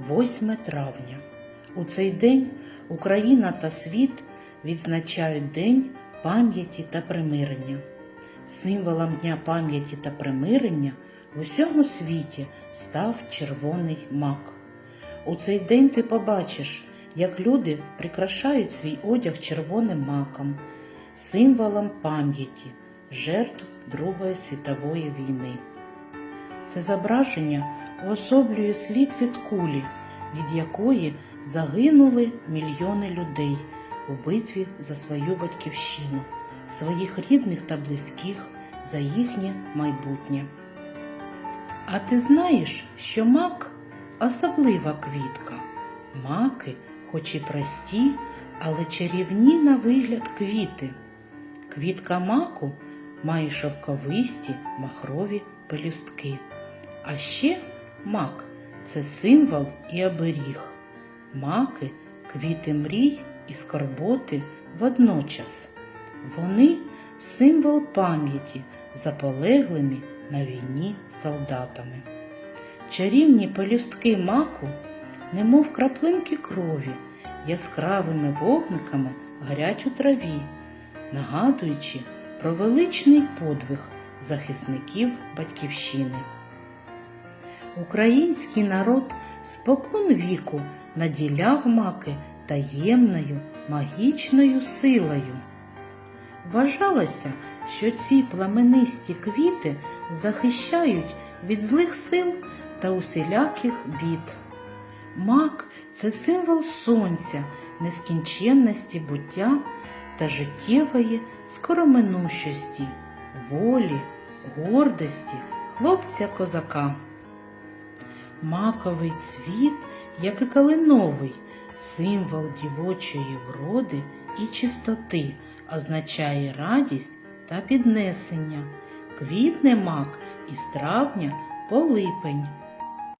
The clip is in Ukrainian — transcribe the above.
8 травня. У цей день Україна та світ відзначають День пам'яті та примирення. Символом Дня пам'яті та примирення в усьому світі став червоний мак. У цей день ти побачиш, як люди прикрашають свій одяг червоним маком, символом пам'яті жертв Другої світової війни. Це зображення уособлює слід від кулі, від якої загинули мільйони людей у битві за свою батьківщину, своїх рідних та близьких за їхнє майбутнє. А ти знаєш, що мак особлива квітка. Маки, хоч і прості, але чарівні на вигляд квіти. Квітка маку має шовковисті махрові пелюстки. А ще мак це символ і оберіг. Маки квіти мрій і скорботи водночас. Вони символ пам'яті за полеглими на війні солдатами. Чарівні пелюстки маку, немов краплинки крові, яскравими вогниками горять у траві, нагадуючи про величний подвиг захисників Батьківщини. Український народ спокон віку наділяв маки таємною магічною силою. Вважалося, що ці пламенисті квіти захищають від злих сил та усіляких бід. Мак це символ сонця, нескінченності буття та життєвої скороминущості, волі, гордості хлопця козака. Маковий цвіт, як і калиновий, символ дівочої вроди і чистоти, означає радість та піднесення. Квітне мак із травня по липень.